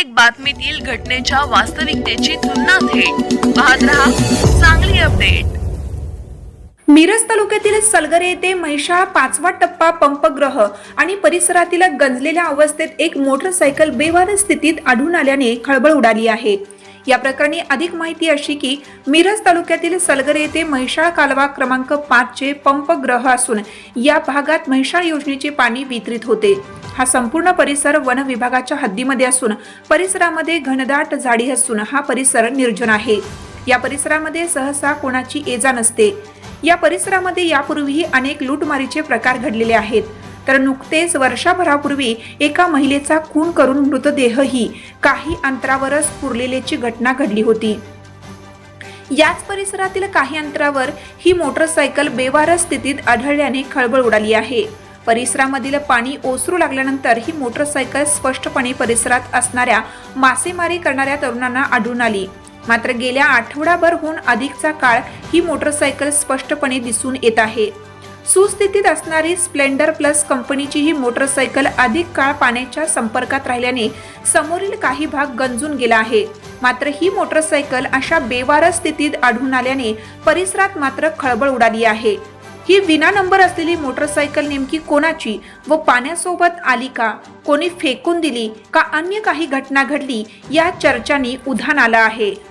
प्रत्येक बातमीतील घटनेच्या वास्तविकतेची तुलना थेट. पाहत रहा चांगली अपडेट. मिरज तालुक्यातील सलगरे येथे म्हैसाळ पाचवा टप्पा पंपग्रह आणि परिसरातील गंजलेल्या अवस्थेत एक मोटरसायकल बेवार स्थितीत आढळून आल्याने खळबळ उडाली आहे. या प्रकरणी अधिक माहिती अशी की मिरज तालुक्यातील सलगरे येथे म्हैसाळ कालवा क्रमांक पाचचे पंपग्रह असून या भागात म्हैसाळ योजनेचे पाणी वितरित होते. हा संपूर्ण परिसर वन विभागाच्या हद्दीमध्ये असून परिसरामध्ये घनदाट झाडी असून हा परिसर निर्जन आहे. या परिसरामध्ये सहसा कोणाची एजा नसते. या परिसरामध्ये यापूर्वीही अनेक लूटमारीचे प्रकार घडलेले आहेत. तर नुकतेच वर्षभरापूर्वी एका महिलेचा खून करून मृतदेहही काही अंतरावरच पुरलेल्याची घटना घडली होती. याच परिसरातील काही अंतरावर ही मोटरसायकल बेवारस स्थितीत आढळल्याने खळबळ उडाली आहे. परिसरामधील पाणी ओसरू लागल्यानंतर ही मोटरसायकल स्पष्टपणे परिसरात असणाऱ्या मासेमारी करणाऱ्या तरुणांना आढळून आली. मात्र गेल्या आठवडाभरहून अधिकचा काळ ही मोटरसायकल स्पष्टपणे दिसून येत आहे. सुस्थितीत असणारी स्प्लेंडर प्लस कंपनीची ही मोटरसायकल अधिक काळ पाण्याच्या संपर्कात राहिल्याने समोरील काही भाग गंजून गेला आहे. मात्र ही मोटरसायकल अशा बेवारस स्थितीत आढळून आल्याने परिसरात मात्र खळबळ उडाली आहे. ही विना नंबर असलेली मोटरसायकल नेमकी कोणाची व पाण्यासोबत आली का? कोणी फेकून दिली का? अन्य काही घटना घडली? या चर्चांनी उधाण आलं आहे.